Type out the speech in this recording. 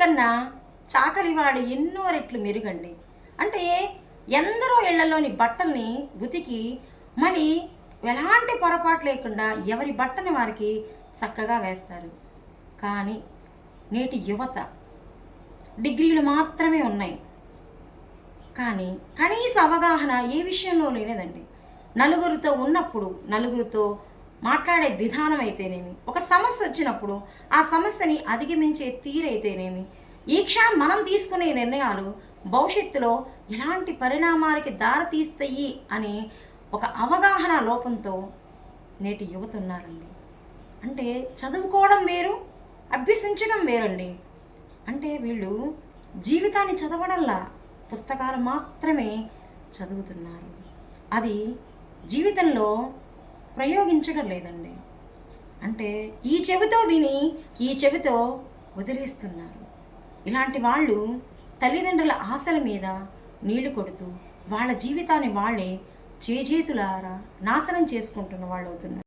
కన్నా చాకరివాడు ఎన్నో రెట్లు మెరుగండి. అంటే ఎందరో ఇళ్ళలోని బట్టల్ని ఉతికి మరి ఎలాంటి పొరపాటు లేకుండా ఎవరి బట్టని వారికి చక్కగా వేస్తారు. కానీ నేటి యువత డిగ్రీలు మాత్రమే ఉన్నాయి. కానీ కనీస అవగాహన ఏ విషయంలో లేదండి నలుగురితో ఉన్నప్పుడు నలుగురితో మాట్లాడే విధానం అయితేనేమి? ఒక సమస్య వచ్చినప్పుడు ఆ సమస్యని అధిగమించే తీరైతేనేమి ఈ క్షణం మనం తీసుకునే నిర్ణయాలు భవిష్యత్తులో ఎలాంటి పరిణామాలకి దారితీస్తాయి అని ఒక అవగాహన లోపంతో నేటి యువత ఉన్నారండి అంటే చదువుకోవడం వేరు అభ్యసించడం వేరండి. అంటే వీళ్ళు జీవితాన్ని చదవడంలా పుస్తకాలు మాత్రమే చదువుతున్నారు. అది జీవితంలో ప్రయోగించడం లేదండి అంటే ఈ చెవితో విని ఈ చెవితో వదిలేస్తున్నారు. ఇలాంటి వాళ్ళు తల్లిదండ్రుల ఆశల మీద నీళ్ళు కొడుతూ వాళ్ళ జీవితాన్ని వాళ్ళే చేజేతులారా నాశనం చేసుకుంటున్న వాళ్ళు అవుతున్నారు